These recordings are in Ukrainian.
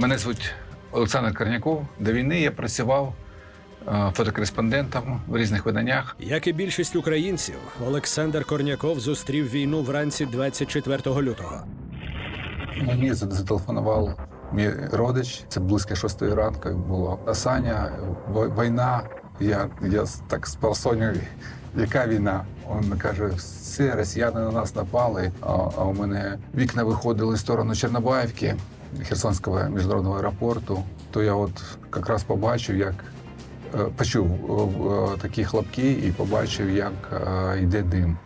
Мене звуть Олександр Корняков. До війни я працював е, фотокореспондентом в різних виданнях. Як і більшість українців, Олександр Корняков зустрів війну вранці 24 лютого. Мені зателефонував мій родич. Це близько шостої ранку було. Саня, війна. Я, я так полсоню, яка війна? Він каже, все, росіяни на нас напали. А, а у мене вікна виходили в сторону Чорнобаївки, Херсонського міжнародного аеропорту. То я от якраз побачив, як е, почув е, е, такі хлопки і побачив, як йде дим.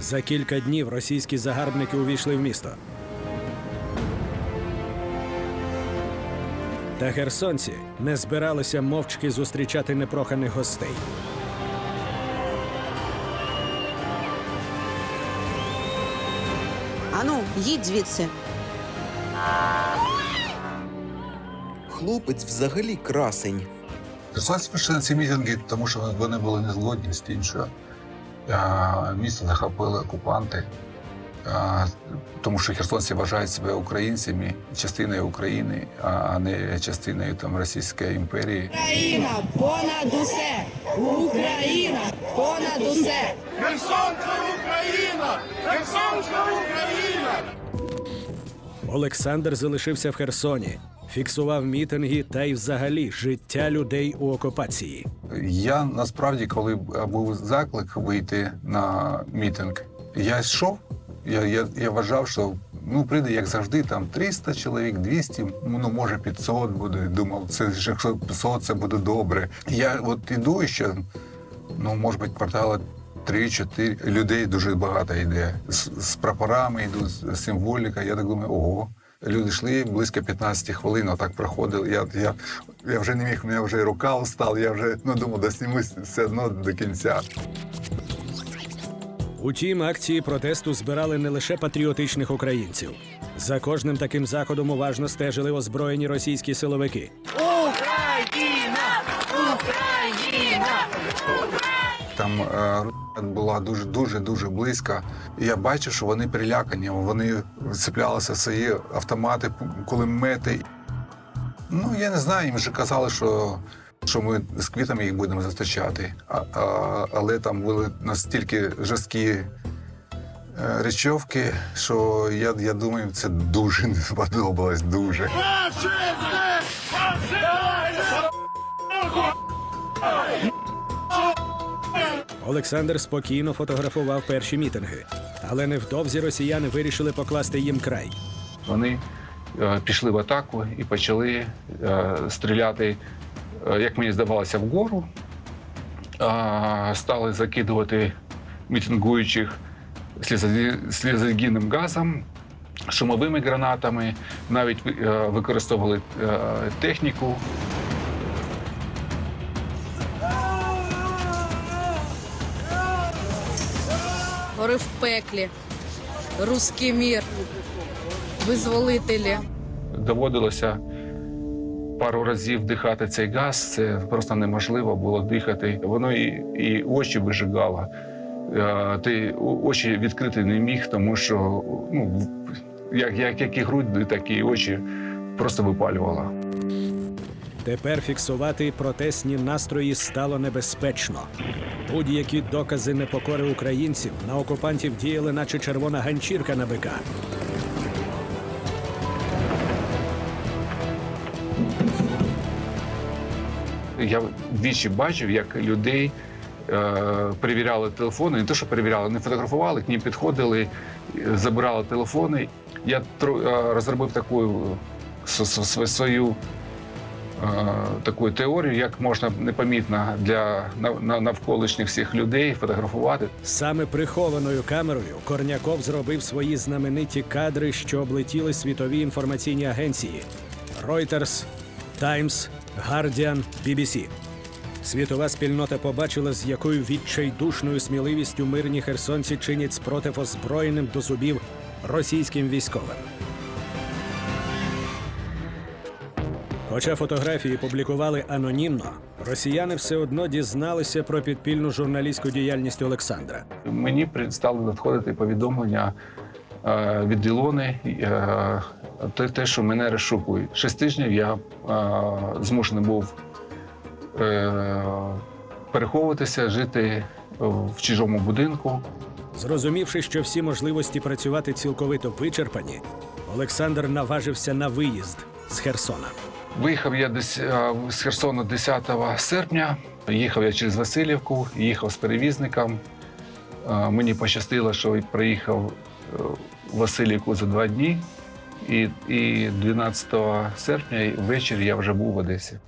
За кілька днів російські загарбники увійшли в місто. Та херсонці не збиралися мовчки зустрічати непроханих гостей. Ану, їдь звідси. Хлопець взагалі красень. Херсонці пішли на ці мітинги, тому що вони були не згодні з тим, що місто захопили окупанти, тому що херсонці вважають себе українцями, частиною України, а не частиною там Російської імперії. Україна понад усе! Україна понад усе! Херсон Україна! Херсон це Україна! Олександр залишився в Херсоні, фіксував мітинги та й взагалі життя людей у окупації. Я насправді, коли був заклик вийти на мітинг, я йшов. Я, я, я вважав, що ну прийде як завжди, там 300 чоловік, 200, ну може 500 буде. Думав, це ж якщо 500, це буде добре. Я от іду ще, ну може бути, квартала 3-4 людей дуже багато йде. З, з прапорами йдуть, з символіка. Я так думаю, ого. Люди йшли близько 15 хвилин, отак проходили. Я, я, я вже не міг, у мене вже рука устала, я вже ну, думав, доснімусь все одно до кінця. Утім, акції протесту збирали не лише патріотичних українців. За кожним таким заходом уважно стежили озброєні російські силовики. Там е, була дуже дуже дуже близько. І я бачив, що вони прилякані. Вони цеплялися в свої автомати, кулемети. Ну я не знаю, їм вже казали, що, що ми з квітами їх будемо зустрічати. А, а, але там були настільки жорсткі е, речовки, що я, я думаю, це дуже не сподобалось. Дуже. Олександр спокійно фотографував перші мітинги, але невдовзі росіяни вирішили покласти їм край. Вони е, пішли в атаку і почали е, стріляти, е, як мені здавалося, вгору. Стали закидувати мітингуючих слізогінним газом, шумовими гранатами, навіть використовували техніку. Гори в пеклі, руський мір, визволителі. доводилося пару разів дихати цей газ. Це просто неможливо було дихати. Воно і, і очі вижигало. Е, Ти очі відкрити не міг, тому що ну, як, як, як і груди, так і очі просто випалювало. Тепер фіксувати протестні настрої стало небезпечно. Будь-які докази непокори українців на окупантів діяли, наче червона ганчірка на бика. Я двічі бачив, як людей е, перевіряли телефони, не те, що перевіряли, не фотографували, к ним підходили, е, забирали телефони. Я е, розробив таку е, свою таку теорію, як можна непомітно для нав- навколишніх всіх людей фотографувати. Саме прихованою камерою Корняков зробив свої знамениті кадри, що облетіли світові інформаційні агенції: Reuters, Times, Guardian, BBC. Світова спільнота побачила, з якою відчайдушною сміливістю мирні херсонці чинять спротив озброєним до зубів російським військовим. Хоча фотографії публікували анонімно, росіяни все одно дізналися про підпільну журналістську діяльність Олександра. Мені стали надходити повідомлення е, від Ілони, е, те, що мене розшукують. Шість тижнів я е, змушений був переховуватися, жити в чужому будинку. Зрозумівши, що всі можливості працювати цілковито вичерпані, Олександр наважився на виїзд з Херсона. Виїхав я десь е, з Херсону 10 серпня. Їхав я через Васильівку, їхав з перевізником. Е, Мені пощастило, що приїхав е, в Васильівку за два дні. І, і 12 серпня ввечері я вже був в Одесі.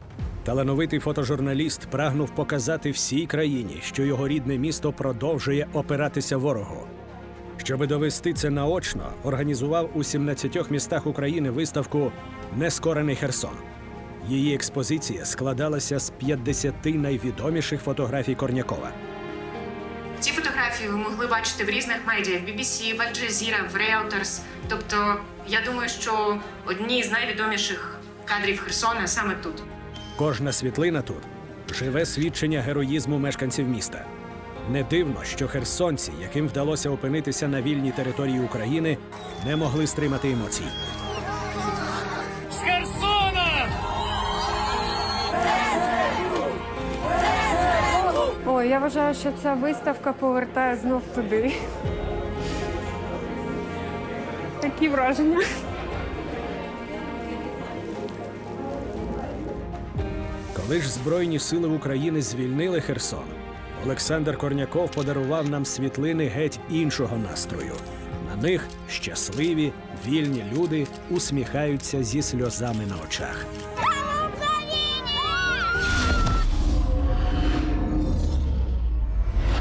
Талановитий фотожурналіст прагнув показати всій країні, що його рідне місто продовжує опиратися ворогу. Щоби довести це наочно, організував у 17 містах України виставку Нескорений Херсон. Її експозиція складалася з 50 найвідоміших фотографій Корнякова. Ці фотографії ви могли бачити в різних медіа в BBC, в Al Jazeera, в Reuters. Тобто, я думаю, що одні з найвідоміших кадрів Херсона саме тут. Кожна світлина тут живе свідчення героїзму мешканців міста. Не дивно, що херсонці, яким вдалося опинитися на вільній території України, не могли стримати емоцій. Ой, я вважаю, що ця виставка повертає знов туди. Такі враження. Коли ж Збройні сили України звільнили Херсон, Олександр Корняков подарував нам світлини геть іншого настрою. На них щасливі, вільні люди усміхаються зі сльозами на очах.